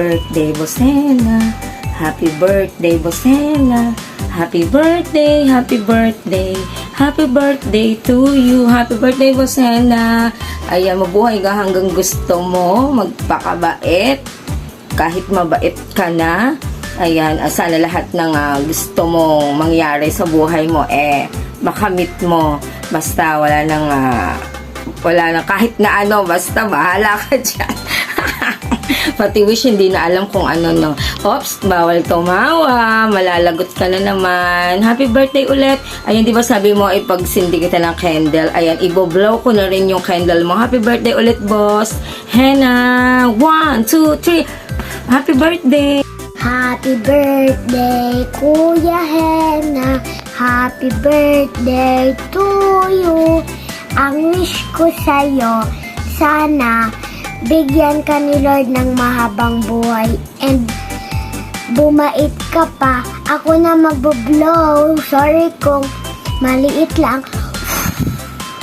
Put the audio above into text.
birthday, Bosena. Happy birthday, Bosena. Happy birthday, happy birthday. Happy birthday to you. Happy birthday, Bosena. Ayan, mabuhay ka hanggang gusto mo. Magpakabait. Kahit mabait ka na. Ayan, ah, sana lahat ng ah, gusto mong mangyari sa buhay mo, eh, makamit mo. Basta wala nang, ah, wala na kahit na ano, basta bahala ka dyan. Pati wish, hindi na alam kung ano no. Oops, bawal tumawa. Malalagot ka na naman. Happy birthday ulit. Ayan, di ba sabi mo, ipagsindi kita ng candle. Ayan, iboblow ko na rin yung candle mo. Happy birthday ulit, boss. Hena, one, two, three. Happy birthday. Happy birthday, Kuya Hena. Happy birthday to you. Ang wish ko sa'yo, sana bigyan ka ni Lord ng mahabang buhay and bumait ka pa. Ako na magbo-blow. Sorry kung maliit lang.